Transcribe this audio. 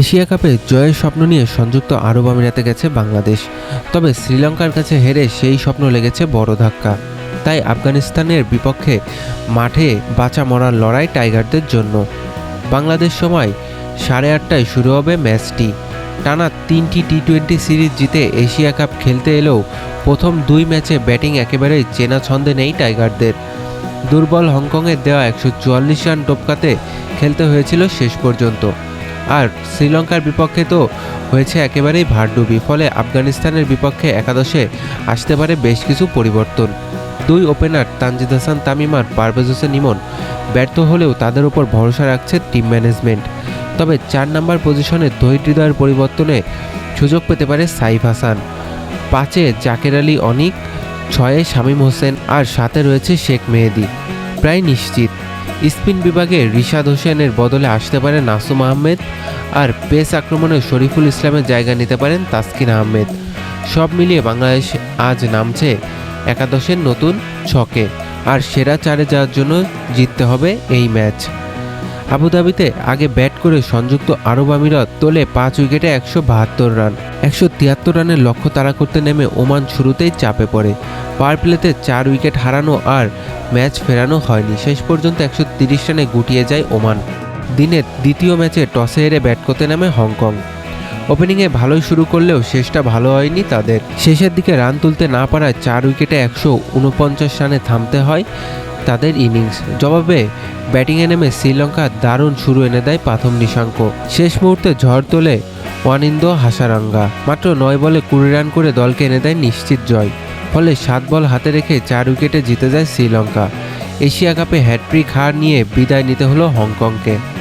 Asia কাপে জয়ের স্বপ্ন নিয়ে সংযুক্ত আরব আমিরাতে গেছে বাংলাদেশ। তবে শ্রীলঙ্কার কাছে হেরে সেই স্বপ্ন লেগেছে বড় ধাক্কা। তাই আফগানিস্তানের বিপক্ষে মাঠে বাঁচা মরার লড়াই টাইগারদের জন্য। বাংলাদেশ সময় সাড়ে আটটায় শুরু হবে ম্যাচটি। টানা তিনটি টি টোয়েন্টি সিরিজ জিতে এশিয়া কাপ খেলতে এলেও প্রথম দুই ম্যাচে ব্যাটিং একেবারেই চেনা ছন্দে নেই টাইগারদের। দুর্বল হংকংয়ের দেওয়া একশো চুয়াল্লিশ রান টপকাতে খেলতে হয়েছিল শেষ পর্যন্ত। আর শ্রীলঙ্কার বিপক্ষে তো হয়েছে একেবারেই ভারডুবি ফলে আফগানিস্তানের বিপক্ষে একাদশে আসতে পারে বেশ কিছু পরিবর্তন। দুই ওপেনার তানজিদ হাসান তামিম আর পারভেজ হোসেন, ইমন, ব্যর্থ হলেও তাদের উপর ভরসা রাখছে টিম ম্যানেজমেন্ট তবে চার নাম্বার পজিশনে দহিত পরিবর্তনে সুযোগ পেতে পারে সাইফ হাসান। পাঁচে জাকের আলী, অনিক, ছয়ে শামীম হোসেন আর সাথে রয়েছে শেখ মেহেদি। প্রায় নিশ্চিত। স্পিন বিভাগে রিশাদ হোসেনের বদলে আসতে পারে নাসুম আহমেদ আর পেস আক্রমণে শরীফুল ইসলামের জায়গা নিতে পারেন তাসকিন আহমেদ। সব মিলিয়ে বাংলাদেশ আজ নামছে একাদশের নতুন ছকে। আর সেরা চারে যাওয়ার জন্য জিততে হবে এই ম্যাচ। আবুধাবিতে আগে ব্যাট করে সংযুক্ত আরব আমিরাত তোলে পাঁচ উইকেটে একশো বাহাত্তর রান। একশো তিয়াত্তর রানের লক্ষ্য তাড়া করতে নেমে ওমান শুরুতেই চাপে পড়ে। পাওয়ার প্লেতে চার উইকেট হারানো আর ম্যাচ ফেরানো হয়নি। শেষ পর্যন্ত একশো তিরিশ রানে গুটিয়ে যায় ওমান। দিনের দ্বিতীয় ম্যাচে টসে হেরে ব্যাট করতে নামে হংকং। ওপেনিংয়ে ভালোই শুরু করলেও শেষটা ভালো হয়নি তাদের। শেষের দিকে রান তুলতে না পারায় চার উইকেটে একশো উনপঞ্চাশ রানে থামতে হয় তাদের ইনিংস। জবাবে ব্যাটিংয়ে নেমে শ্রীলঙ্কা দারুণ শুরু এনে দেয় প্রথম নিশাঙ্ক। শেষ মুহূর্তে ঝড় তোলে ওয়ানিন্দ হাসারাঙ্গা। মাত্র নয় বলে কুড়ি রান করে দলকে এনে দেয় নিশ্চিত জয়। ফলে সাত বল হাতে রেখে চার উইকেটে জিতে যায় শ্রীলঙ্কা। এশিয়া কাপে হ্যাট্রিক হার নিয়ে বিদায় নিতে হলো হংকংকে।